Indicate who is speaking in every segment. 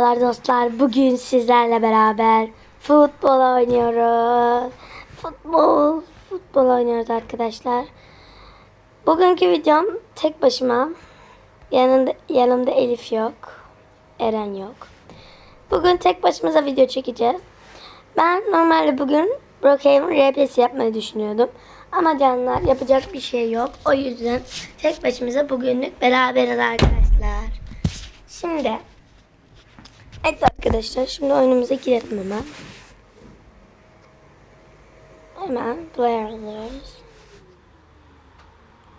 Speaker 1: Merhabalar dostlar. Bugün sizlerle beraber futbol oynuyoruz. Futbol, futbol oynuyoruz arkadaşlar. Bugünkü videom tek başıma. Yanında, yanımda Elif yok. Eren yok. Bugün tek başımıza video çekeceğiz. Ben normalde bugün Brookhaven RPS yapmayı düşünüyordum. Ama canlar yapacak bir şey yok. O yüzden tek başımıza bugünlük beraberiz arkadaşlar. Şimdi Evet arkadaşlar şimdi oyunumuza girelim hemen. Hemen player alıyoruz.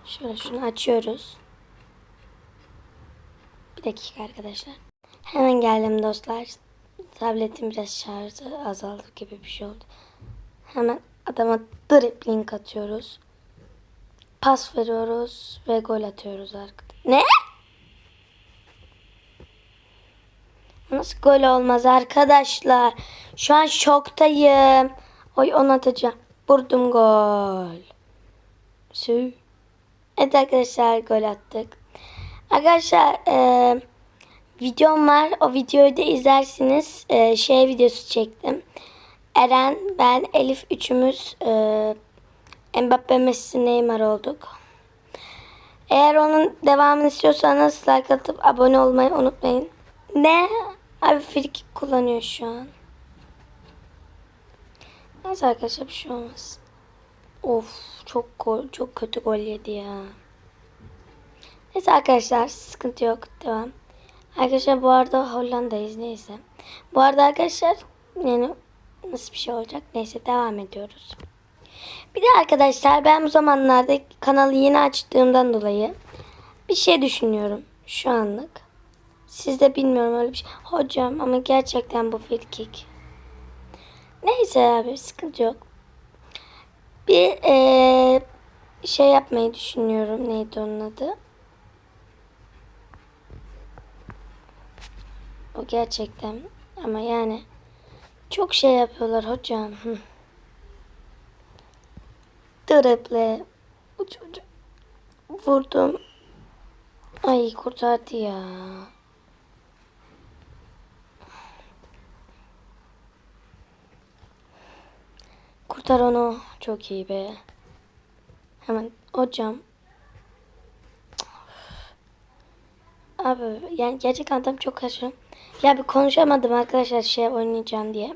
Speaker 1: Şöyle şunu açıyoruz. Bir dakika arkadaşlar. Hemen geldim dostlar. Tabletim biraz şarjı azaldı gibi bir şey oldu. Hemen adama dribbling atıyoruz. Pas veriyoruz ve gol atıyoruz arkadaşlar. Ne? Nasıl gol olmaz arkadaşlar? Şu an şoktayım. Oy onu atacağım. Vurdum gol. Sü. Evet arkadaşlar gol attık. Arkadaşlar e, videom var. O videoyu da izlersiniz. E, şey videosu çektim. Eren, ben, Elif üçümüz e, Mbappe, Messi, Neymar olduk. Eğer onun devamını istiyorsanız like atıp abone olmayı unutmayın. Ne? Abi frikik kullanıyor şu an. Neyse arkadaşlar bir şey olmaz. Of çok gol, çok kötü gol yedi ya. Neyse arkadaşlar sıkıntı yok. Devam. Arkadaşlar bu arada Hollanda'yız neyse. Bu arada arkadaşlar yani nasıl bir şey olacak? Neyse devam ediyoruz. Bir de arkadaşlar ben bu zamanlarda kanalı yeni açtığımdan dolayı bir şey düşünüyorum şu anlık. Siz de bilmiyorum öyle bir şey. Hocam ama gerçekten bu frikik. Neyse abi sıkıntı yok. Bir ee, şey yapmayı düşünüyorum. Neydi onun adı? O gerçekten ama yani çok şey yapıyorlar hocam. Drible uç, uç. vurdum. Ay kurtardı ya. Kurtar onu. Çok iyi be. Hemen hocam. Abi yani gerçekten tam çok kaçırım. Ya bir konuşamadım arkadaşlar şey oynayacağım diye.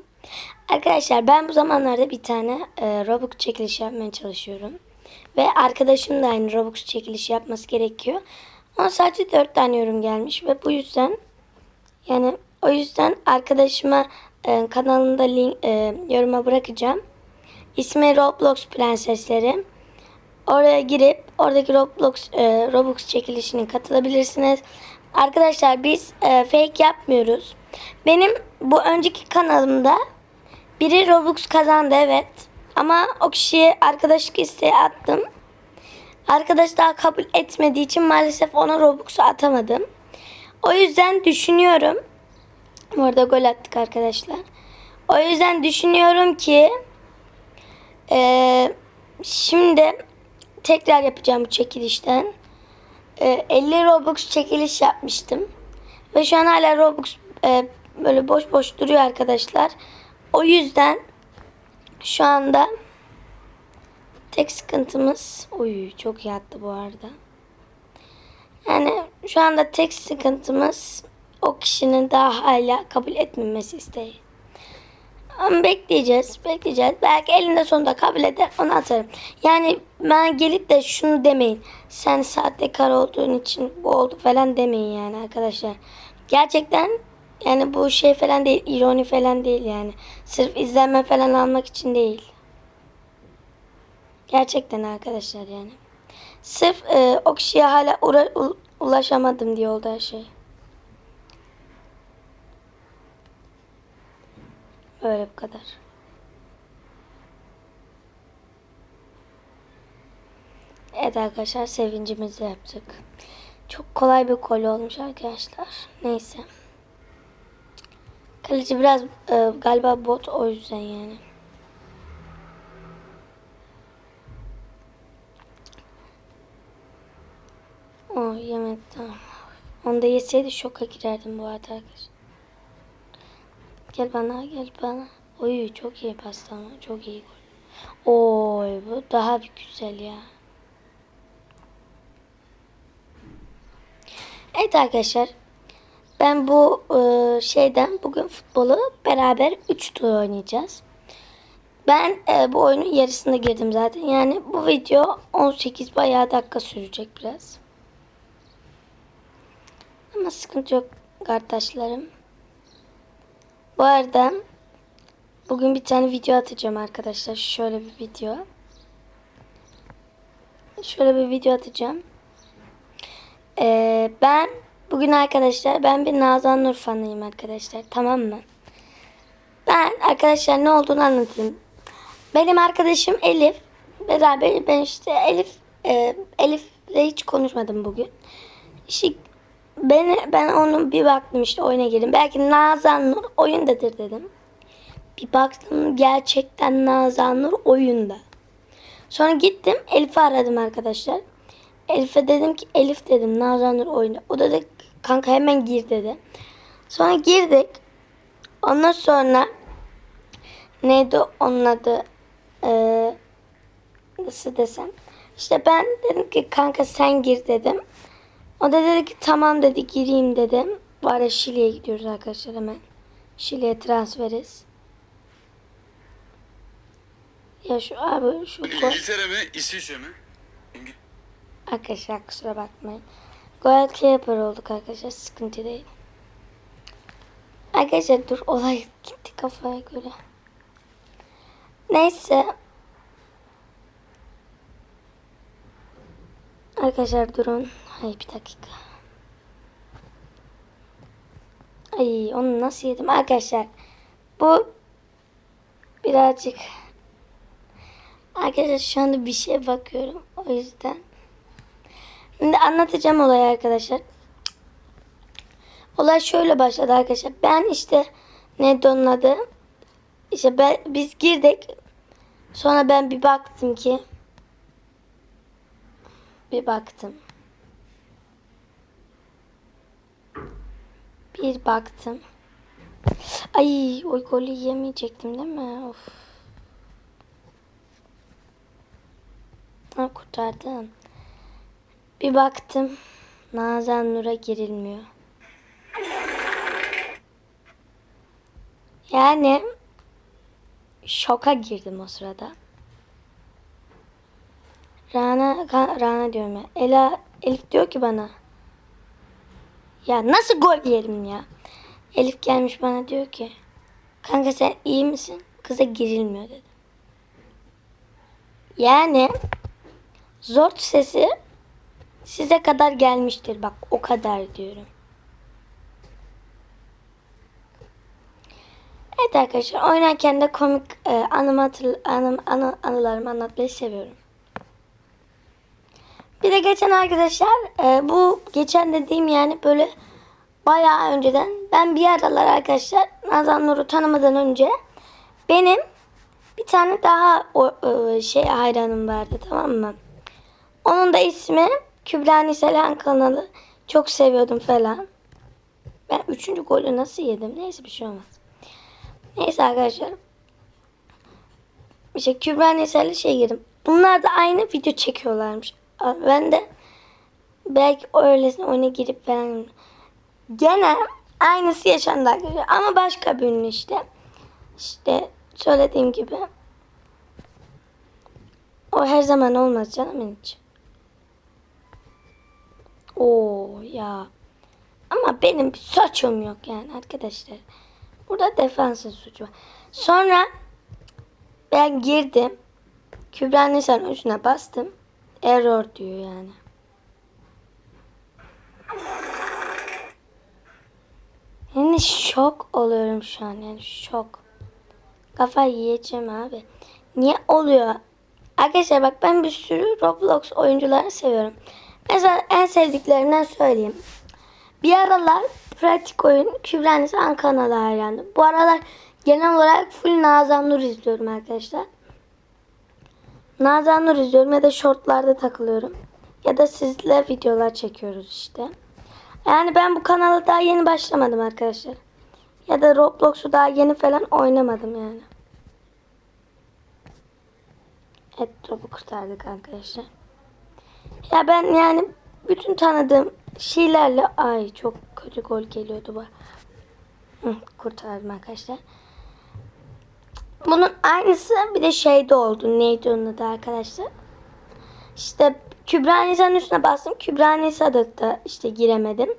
Speaker 1: Arkadaşlar ben bu zamanlarda bir tane e, Robux çekilişi yapmaya çalışıyorum. Ve arkadaşım da aynı Robux çekilişi yapması gerekiyor. Ama sadece 4 tane yorum gelmiş ve bu yüzden yani o yüzden arkadaşıma e, kanalında link e, yoruma bırakacağım. İsmi Roblox Prensesleri. Oraya girip oradaki Roblox e, Robux çekilişine katılabilirsiniz. Arkadaşlar biz e, fake yapmıyoruz. Benim bu önceki kanalımda biri Robux kazandı evet. Ama o kişiye arkadaşlık isteği attım. Arkadaş daha kabul etmediği için maalesef ona Robux'u atamadım. O yüzden düşünüyorum. Bu arada gol attık arkadaşlar. O yüzden düşünüyorum ki ee, şimdi tekrar yapacağım bu çekilişten. Ee, 50 Robux çekiliş yapmıştım. Ve şu an hala Robux e, böyle boş boş duruyor arkadaşlar. O yüzden şu anda tek sıkıntımız uy çok iyi attı bu arada. Yani şu anda tek sıkıntımız o kişinin daha hala kabul etmemesi isteği. Ama bekleyeceğiz, bekleyeceğiz. Belki elinde sonunda kabul eder, onu atarım. Yani ben gelip de şunu demeyin. Sen sahtekar olduğun için bu oldu falan demeyin yani arkadaşlar. Gerçekten yani bu şey falan değil, ironi falan değil yani. Sırf izlenme falan almak için değil. Gerçekten arkadaşlar yani. Sırf e, o kişiye hala ulaşamadım diye oldu her şey. Böyle bu kadar. Evet arkadaşlar sevincimizi yaptık. Çok kolay bir gol olmuş arkadaşlar. Neyse. Kaleci biraz e, galiba bot o yüzden yani. O yemedi tamam. Onu da yeseydi şoka girerdim bu arada arkadaşlar. Gel bana gel bana. Oy çok iyi pasta ama çok iyi gol. Oy bu daha bir güzel ya. Evet arkadaşlar. Ben bu e, şeyden bugün futbolu beraber 3 tur oynayacağız. Ben e, bu oyunun yarısında girdim zaten. Yani bu video 18 bayağı dakika sürecek biraz. Ama sıkıntı yok kardeşlerim. Bu arada bugün bir tane video atacağım arkadaşlar. Şöyle bir video. Şöyle bir video atacağım. Ee, ben bugün arkadaşlar ben bir Nazan Nur fanıyım arkadaşlar. Tamam mı? Ben arkadaşlar ne olduğunu anlatayım. Benim arkadaşım Elif. Beraber ben işte Elif e, Elif'le hiç konuşmadım bugün. İşte ben, ben onun bir baktım işte oyuna girdim. Belki Nazan oyundadır dedim. Bir baktım gerçekten Nazan oyunda. Sonra gittim Elif'i aradım arkadaşlar. Elif'e dedim ki Elif dedim Nazan Nur oyunda. O da dedi kanka hemen gir dedi. Sonra girdik. Ondan sonra neydi onun adı Ee, nasıl desem. İşte ben dedim ki kanka sen gir dedim. O da dedi ki tamam dedi gireyim dedim. Var ya Şili'ye gidiyoruz arkadaşlar hemen. Şili'ye transferiz. Ya şu abi şu gol.
Speaker 2: İngiltere mi, İsviçre mi? İngi-
Speaker 1: Arkadaşlar kusura bakmayın. Goal keeper olduk arkadaşlar. Sıkıntı değil. Arkadaşlar dur olay gitti kafaya göre. Neyse. Arkadaşlar durun. Ay bir dakika. Ay onu nasıl yedim arkadaşlar. Bu birazcık Arkadaşlar şu anda bir şeye bakıyorum. O yüzden. Şimdi anlatacağım olayı arkadaşlar. Olay şöyle başladı arkadaşlar. Ben işte ne onun adı? İşte ben, biz girdik. Sonra ben bir baktım ki bir baktım. Bir baktım. Ay o golü yemeyecektim değil mi? Of. Ha, kurtardım. Bir baktım. Nazan Nur'a girilmiyor. Yani şoka girdim o sırada. Rana, Rana diyorum ya. Ela, Elif diyor ki bana. Ya nasıl gol yiyelim ya? Elif gelmiş bana diyor ki. Kanka sen iyi misin? Kıza girilmiyor dedi. Yani zor sesi size kadar gelmiştir. Bak o kadar diyorum. Evet arkadaşlar oynarken de komik e, anımı hatırl- anım, anı, anılarımı anlatmayı seviyorum. Bir de geçen arkadaşlar e, bu geçen dediğim yani böyle bayağı önceden ben bir aralar arkadaşlar Nazan Nur'u tanımadan önce benim bir tane daha o, e, şey hayranım vardı tamam mı? Onun da ismi Kübra Niselen kanalı. Çok seviyordum falan. Ben üçüncü golü nasıl yedim? Neyse bir şey olmaz. Neyse arkadaşlar. İşte Kübra Nisel'e şey girdim. Bunlar da aynı video çekiyorlarmış. Ben de belki öylesine oyuna girip falan. Gene aynısı yaşandı arkadaşlar. Ama başka bir ünlü işte. İşte söylediğim gibi. O her zaman olmaz canım hiç. Oo ya. Ama benim bir suçum yok yani arkadaşlar. Burada defansın suçu var. Sonra ben girdim. Kübra Nisan üstüne bastım. Error diyor yani. Yani şok oluyorum şu an yani şok. Kafa yiyeceğim abi. Niye oluyor? Arkadaşlar bak ben bir sürü Roblox oyuncularını seviyorum. Mesela en sevdiklerimden söyleyeyim. Bir aralar pratik oyun Kübra Nisan kanalı hayrandım. Bu aralar genel olarak full Nazan Nur izliyorum arkadaşlar. Nazan Nur izliyorum ya da shortlarda takılıyorum. Ya da sizle videolar çekiyoruz işte. Yani ben bu kanala daha yeni başlamadım arkadaşlar. Ya da Roblox'u daha yeni falan oynamadım yani. Evet topu kurtardık arkadaşlar. Ya ben yani bütün tanıdığım şeylerle ay çok kötü gol geliyordu bu. Kurtardım arkadaşlar. Bunun aynısı bir de şeyde oldu. Neydi onun adı arkadaşlar? İşte Kübra Nisa'nın üstüne bastım. Kübra Nisa'da da işte giremedim.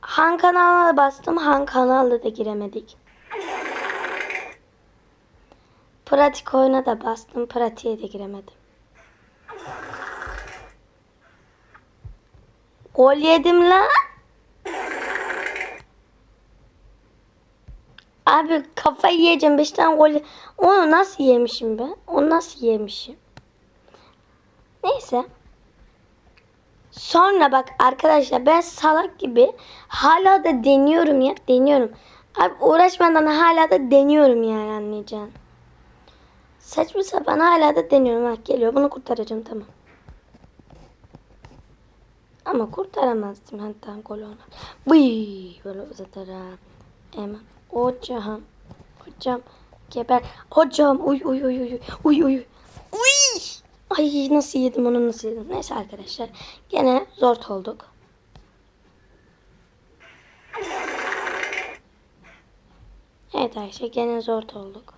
Speaker 1: Han kanalına bastım. Han kanalda da giremedik. Pratik oyuna da bastım. Pratiğe de giremedim. Gol yedim lan. Abi kafayı yiyeceğim. 5 tane gol. Onu nasıl yemişim be? Onu nasıl yemişim? Neyse. Sonra bak arkadaşlar ben salak gibi hala da deniyorum ya. Deniyorum. Abi uğraşmadan hala da deniyorum yani anlayacağın. Saçma sapan hala da deniyorum. Ha geliyor bunu kurtaracağım tamam. Ama kurtaramazdım hatta gol olmaz. Bıy böyle uzatırım. Hemen. Hocam. Hocam. Geber. Hocam. Uy uy uy uy. Uy uy. Uy. Ay nasıl yedim onu nasıl yedim. Neyse arkadaşlar. Gene zor olduk. Evet arkadaşlar gene zor olduk.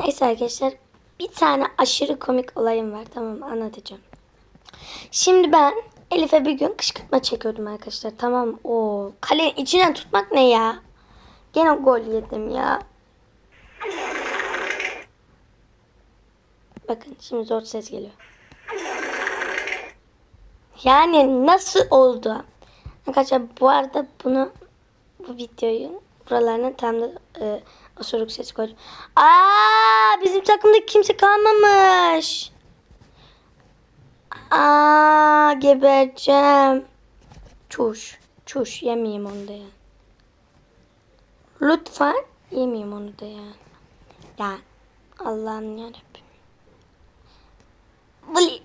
Speaker 1: Neyse arkadaşlar bir tane aşırı komik olayım var tamam anlatacağım. Şimdi ben Elif'e bir gün kışkırtma çekiyordum arkadaşlar tamam? O kalenin içinden tutmak ne ya? Gene gol yedim ya. Bakın şimdi zor ses geliyor. Yani nasıl oldu? Arkadaşlar bu arada bunu bu videoyu buralarına tam da e, osuruk ses koydum. Aa bizim takımda kimse kalmamış. Aa gebereceğim. Çuş. Çuş yemeyeyim onu da ya. Lütfen yemeyeyim onu da ya. Ya Allah'ım yarabbim. Bli.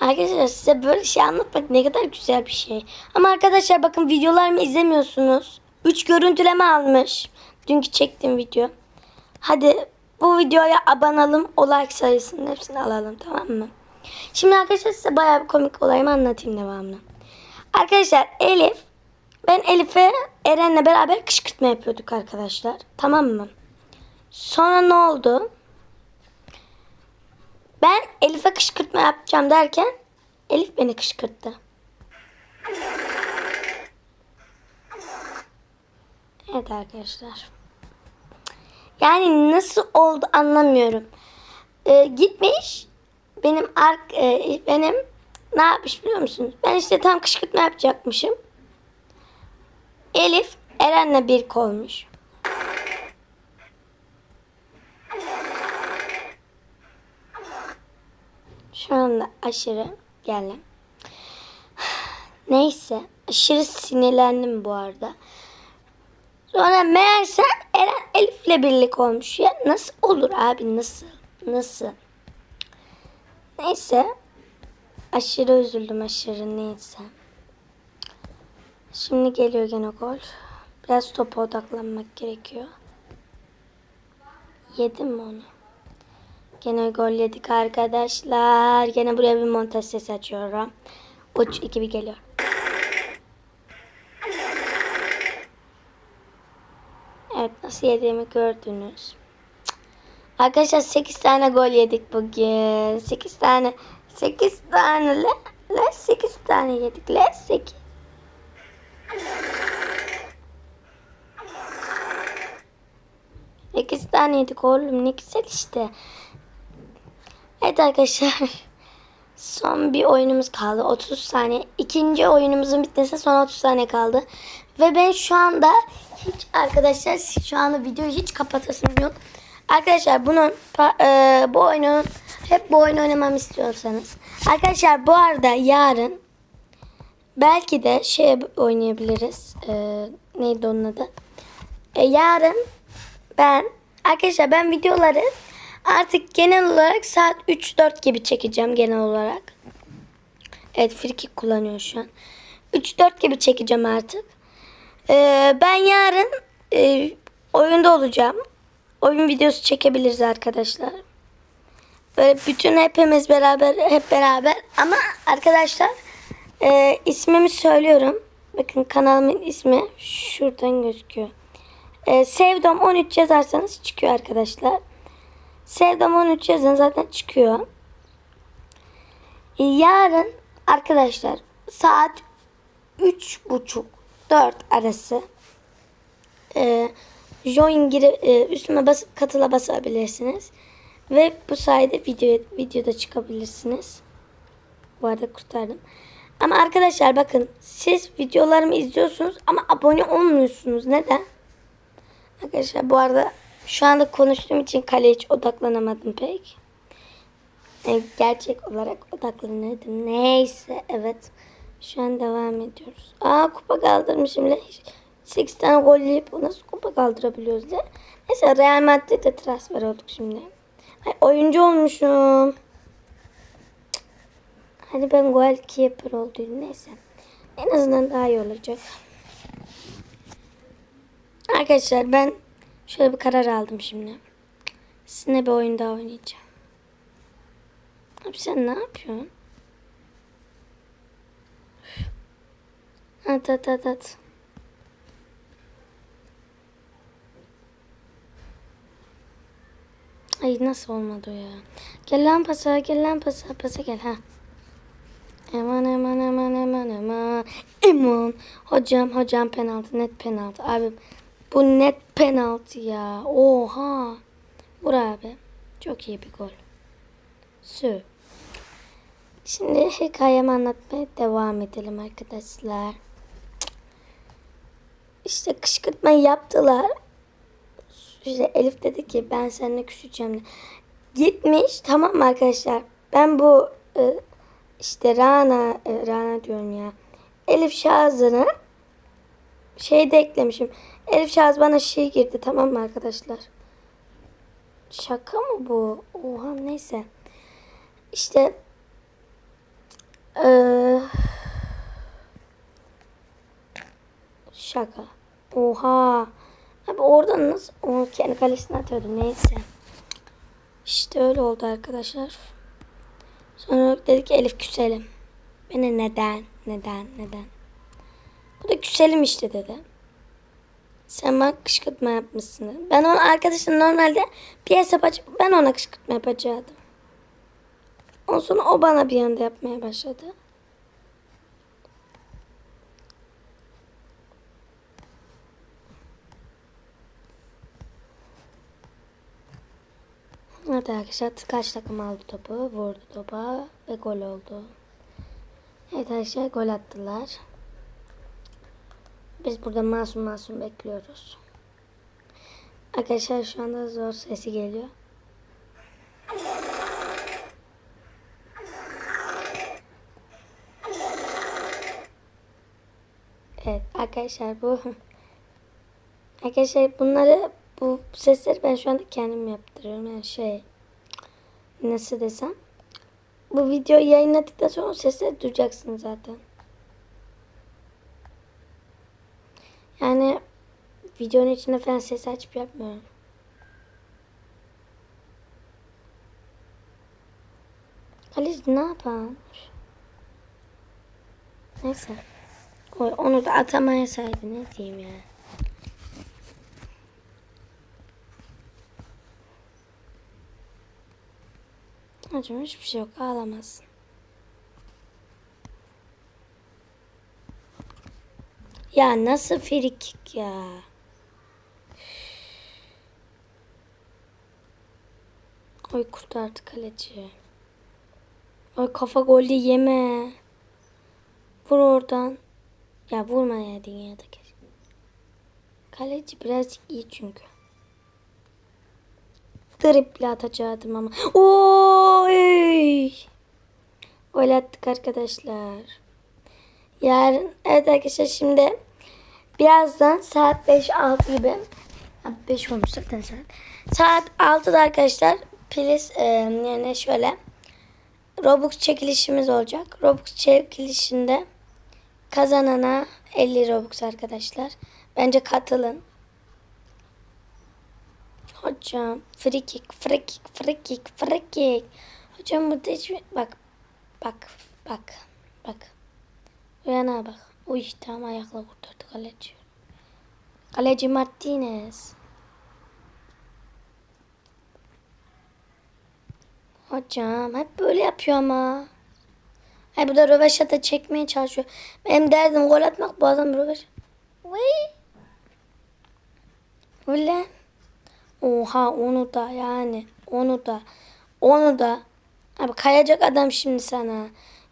Speaker 1: Arkadaşlar size böyle şey anlatmak ne kadar güzel bir şey. Ama arkadaşlar bakın videolarımı izlemiyorsunuz. 3 görüntüleme almış. Dünkü çektiğim video. Hadi bu videoya abanalım. O like sayısının hepsini alalım tamam mı? Şimdi arkadaşlar size bayağı bir komik olayımı anlatayım devamlı. Arkadaşlar Elif ben Elif'e Eren'le beraber kışkırtma yapıyorduk arkadaşlar. Tamam mı? Sonra ne oldu? Ben Elif'e kışkırtma yapacağım derken Elif beni kışkırttı. Evet arkadaşlar. Yani nasıl oldu anlamıyorum. Ee, gitmiş benim ark e, benim ne yapmış biliyor musunuz? Ben işte tam kışkırtma yapacakmışım. Elif Eren'le bir olmuş. Şu anda aşırı geldim. Neyse aşırı sinirlendim bu arada. Sonra meğerse Eren Elif'le birlik olmuş. Ya nasıl olur abi nasıl? Nasıl? Neyse. Aşırı üzüldüm aşırı neyse. Şimdi geliyor gene gol. Biraz topa odaklanmak gerekiyor. Yedim mi onu? Gene gol yedik arkadaşlar. Gene buraya bir montaj sesi açıyorum. Uç iki bir geliyor. Evet nasıl yediğimi gördünüz. Arkadaşlar 8 tane gol yedik bugün. 8 tane 8 tane le, le 8 tane yedik le 8. Sekiz tane yedik oğlum ne güzel işte. Evet arkadaşlar. Son bir oyunumuz kaldı. 30 saniye. İkinci oyunumuzun bitmesi son 30 saniye kaldı. Ve ben şu anda hiç arkadaşlar şu anda videoyu hiç kapatasım yok. Arkadaşlar bunun e, bu oyunun hep bu oyunu oynamamı istiyorsanız. Arkadaşlar bu arada yarın belki de şey oynayabiliriz. E, neydi onun adı? E, yarın ben arkadaşlar ben videoları artık genel olarak saat 3-4 gibi çekeceğim genel olarak. Evet frikik kullanıyor şu an. 3-4 gibi çekeceğim artık. Ee, ben yarın e, oyunda olacağım. Oyun videosu çekebiliriz arkadaşlar. Böyle bütün hepimiz beraber hep beraber ama arkadaşlar e, ismimi söylüyorum. Bakın kanalımın ismi şuradan gözüküyor. E, Sevdom 13 yazarsanız çıkıyor arkadaşlar. Sevdom 13 yazın zaten çıkıyor. E, yarın arkadaşlar saat 3.30-4 arası e, join girip e, üstüme basıp katıla basabilirsiniz. Ve bu sayede video, videoda çıkabilirsiniz. Bu arada kurtardım. Ama arkadaşlar bakın siz videolarımı izliyorsunuz ama abone olmuyorsunuz. Neden? Arkadaşlar bu arada şu anda konuştuğum için kaleye hiç odaklanamadım pek. Yani gerçek olarak odaklanırdım. Neyse evet. Şu an devam ediyoruz. Aa kupa kaldırmışım. lan. 8 tane gol yiyip nasıl kupa kaldırabiliyoruz ya? Neyse Real Madrid'e transfer olduk şimdi. Ay, oyuncu olmuşum. Hani ben goalkeeper olduydum. Neyse. En azından daha iyi olacak. Arkadaşlar ben şöyle bir karar aldım şimdi. Sizinle bir oyun daha oynayacağım. Abi sen ne yapıyorsun? At at at at. Ay nasıl olmadı ya? Gel lan pasa, gel lan pasa, pasa gel ha. Eman eman eman eman eman. Eman. Hocam hocam penaltı net penaltı. Abi bu net penaltı ya. Oha. Vur abi. Çok iyi bir gol. Sü. Şimdi hikayemi anlatmaya devam edelim arkadaşlar. İşte kışkırtma yaptılar. İşte Elif dedi ki ben seninle küseceğim. de. Gitmiş tamam mı arkadaşlar? Ben bu e, işte Rana, e, Rana diyorum ya. Elif Şahzını şeyde eklemişim. Elif Şahz bana şey girdi tamam mı arkadaşlar? Şaka mı bu? Oha neyse. İşte eee şaka. Oha. Abi oradan nasıl? O kendi kalesine atıyordum. Neyse. İşte öyle oldu arkadaşlar. Sonra dedik Elif küselim. Beni neden? Neden? Neden? Bu da küselim işte dedi. Sen bana kışkırtma yapmışsın. Ben onun arkadaşım normalde bir hesap açıp ben ona kışkırtma yapacaktım. Ondan sonra o bana bir anda yapmaya başladı. Evet arkadaşlar kaç takım aldı topu, vurdu topa ve gol oldu. Evet arkadaşlar gol attılar. Biz burada masum masum bekliyoruz. Arkadaşlar şu anda zor sesi geliyor. Evet arkadaşlar bu Arkadaşlar bunları bu sesleri ben şu anda kendim yaptırıyorum. Yani şey nasıl desem bu videoyu yayınladıktan sonra sesleri duyacaksınız zaten. Yani videonun içinde falan ses açıp yapmıyorum. Kaleci ne yapalım? Neyse. Onu da atamayasaydı ne diyeyim ya. Hocam hiçbir şey yok ağlamazsın. Ya nasıl frikik ya? Oy kurtardı kaleci. Oy kafa golü yeme. Vur oradan. Ya vurma ya dünyadaki. Kaleci birazcık iyi çünkü. Triple atacaktım ama. Oy! Gol attık arkadaşlar. Yarın evet arkadaşlar şimdi birazdan saat 5-6 gibi 5 olmuş zaten saat. Saat 6'da arkadaşlar please e, yani şöyle Robux çekilişimiz olacak. Robux çekilişinde kazanana 50 Robux arkadaşlar. Bence katılın. Hocam free kick, free kick. Hocam burada hiçbir... Bak, bak, bak, bak. Uyana bak. Uy tamam ayakla kurtardı kaleci. Kaleci Martinez. Hocam hep böyle yapıyor ama. Ay bu da röveşata çekmeye çalışıyor. Benim derdim gol atmak bu adam röveş. Vay. Ulan. Oha onu da yani. Onu da. Onu da. Abi kayacak adam şimdi sana.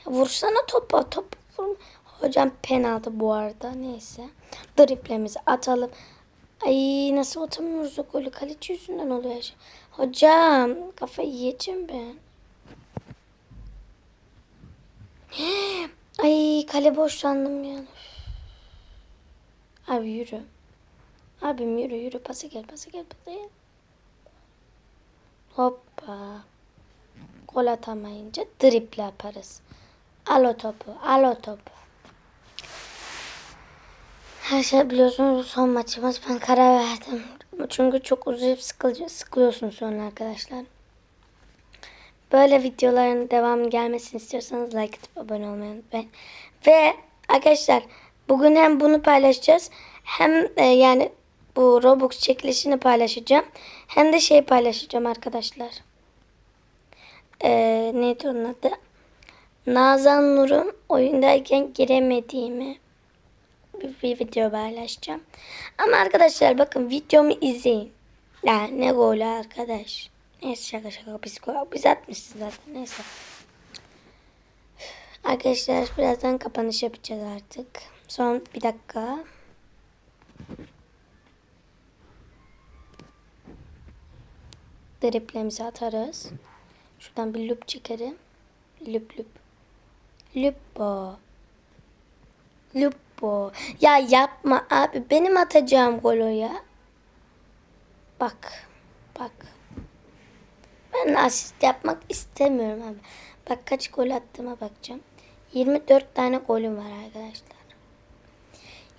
Speaker 1: Vursana topa. Top vur. Hocam penaltı bu arada. Neyse. Driplemizi atalım. Ay nasıl atamıyoruz o golü. Kaleci yüzünden oluyor. Hocam kafayı yiyeceğim ben. Ay kale boş sandım yani. Abi yürü. Abim yürü yürü pası gel pası gel pası gel. Hoppa. Gol atamayınca driple yaparız. Al o topu al topu. Her şey biliyorsunuz son maçımız. Ben karar verdim. Çünkü çok uzayıp sıkılıcı, sıkılıyorsun sonra arkadaşlar. Böyle videoların devamı gelmesini istiyorsanız like atıp abone olmayı unutmayın. Ve arkadaşlar bugün hem bunu paylaşacağız hem e, yani bu Robux çekilişini paylaşacağım. Hem de şey paylaşacağım arkadaşlar. Ee, neydi onun adı? Nazan Nur'un oyundayken giremediğimi bir, bir video paylaşacağım. Ama arkadaşlar bakın videomu izleyin. Ya ne golü arkadaş. Neyse şaka şaka gol- biz atmışız zaten neyse. Arkadaşlar birazdan kapanış yapacağız artık. Son bir dakika. Driplemizi atarız. Şuradan bir loop çekerim. Lüp lüp. Lüppo. Lüppo. Ya yapma abi. Benim atacağım gol o ya. Bak. Bak. Ben asist yapmak istemiyorum abi. Bak kaç gol attığıma bakacağım. 24 tane golüm var arkadaşlar.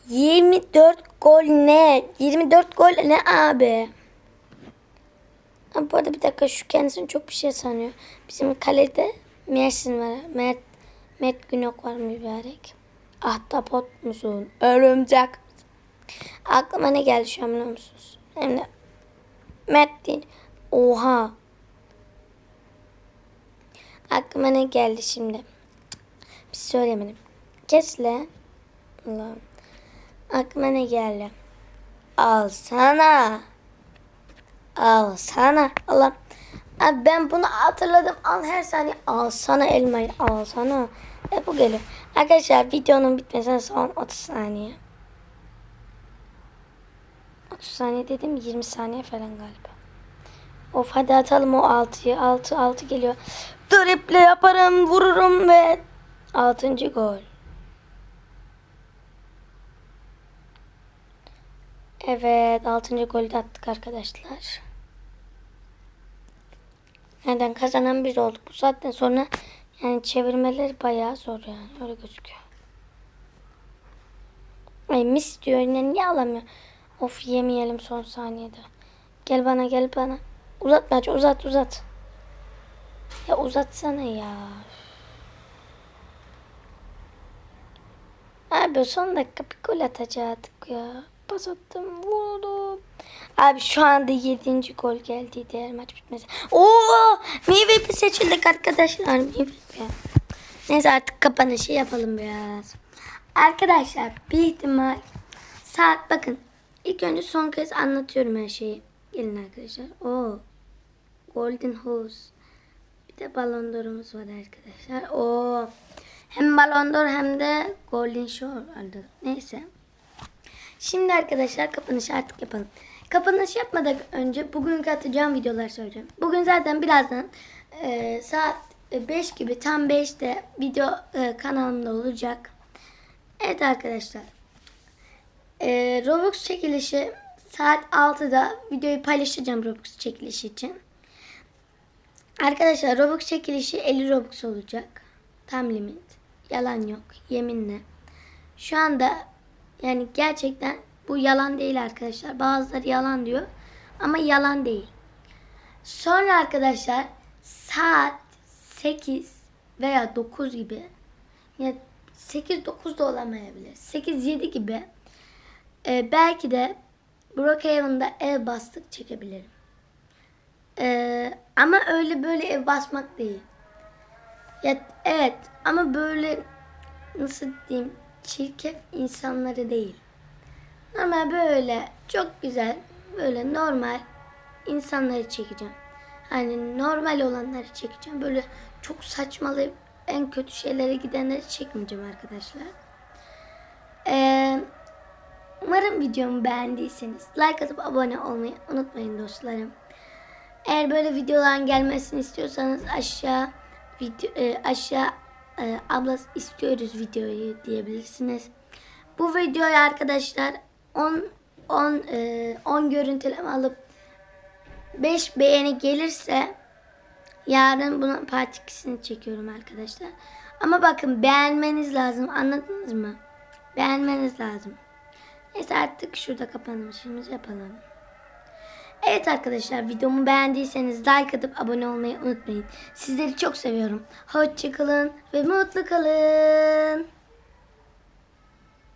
Speaker 1: 24 gol ne? 24 gol ne abi? Ha, bu arada bir dakika şu kendisini çok bir şey sanıyor. Bizim kalede Mersin var. Mert, Mert Günok var mübarek. Ahtapot musun? Örümcek? Aklıma ne geldi şu an biliyor musunuz? Hem de Mert değil. Oha. Aklıma ne geldi şimdi? Bir söylemedim. Kes lan. Allah'ım. Aklıma ne geldi? Al sana. Al sana. Allah. Abi ben bunu hatırladım. Al her saniye. Al sana elmayı. Al sana. E bu geliyor. Arkadaşlar videonun bitmesine son 30 saniye. 30 saniye dedim 20 saniye falan galiba. Of hadi atalım o 6'yı. 6 6 geliyor. Driple yaparım, vururum ve 6. gol. Evet, 6. golü de attık arkadaşlar. Nereden kazanan biz olduk. Bu saatten sonra yani çevirmeleri bayağı zor yani. Öyle gözüküyor. Ay mis diyor. Yine niye alamıyor? Of yemeyelim son saniyede. Gel bana gel bana. Uzat maç uzat uzat. Ya uzatsana ya. Abi son dakika bir gol atacaktık ya. Pas attım vurdum. Abi şu anda 7. gol geldi diğer maç bitmesi. Oo! MVP seçildik arkadaşlar. MVP. Neyse artık kapanışı yapalım biraz. Arkadaşlar bir ihtimal saat bakın. İlk önce son kez anlatıyorum her şeyi. Gelin arkadaşlar. Oo. Golden Hose. Bir de Ballon d'Or'umuz var arkadaşlar. Oo. Hem Ballon d'Or hem de Golden Shore aldı. Neyse. Şimdi arkadaşlar kapanışı artık yapalım. Kapanış yapmadan önce bugünkü atacağım videolar söyleyeceğim. Bugün zaten birazdan e, saat 5 gibi tam 5'te video e, kanalımda olacak. Evet arkadaşlar. E, Roblox çekilişi saat 6'da videoyu paylaşacağım Roblox çekilişi için. Arkadaşlar Robux çekilişi 50 Robux olacak. Tam limit. Yalan yok. Yeminle. Şu anda Yani gerçekten bu yalan değil arkadaşlar. Bazıları yalan diyor ama yalan değil. Sonra arkadaşlar saat 8 veya 9 gibi ya 8-9 da olamayabilir. 8-7 gibi e, belki de Brookhaven'da ev bastık çekebilirim. E, ama öyle böyle ev basmak değil. Ya evet ama böyle nasıl diyeyim çirkef insanları değil. Ama böyle çok güzel böyle normal insanları çekeceğim. Hani normal olanları çekeceğim. Böyle çok saçmalayıp en kötü şeylere gidenleri çekmeyeceğim arkadaşlar. Ee, umarım videomu beğendiyseniz like atıp abone olmayı unutmayın dostlarım. Eğer böyle videoların gelmesini istiyorsanız aşağı video e, aşağı e, abla istiyoruz videoyu diyebilirsiniz. Bu videoyu arkadaşlar 10 10 e, 10 görüntüleme alıp 5 beğeni gelirse yarın bunun part 2'sini çekiyorum arkadaşlar. Ama bakın beğenmeniz lazım. Anladınız mı? Beğenmeniz lazım. Neyse artık şurada kapanışımızı yapalım. Evet arkadaşlar videomu beğendiyseniz like atıp abone olmayı unutmayın. Sizleri çok seviyorum. Hoşçakalın ve mutlu kalın.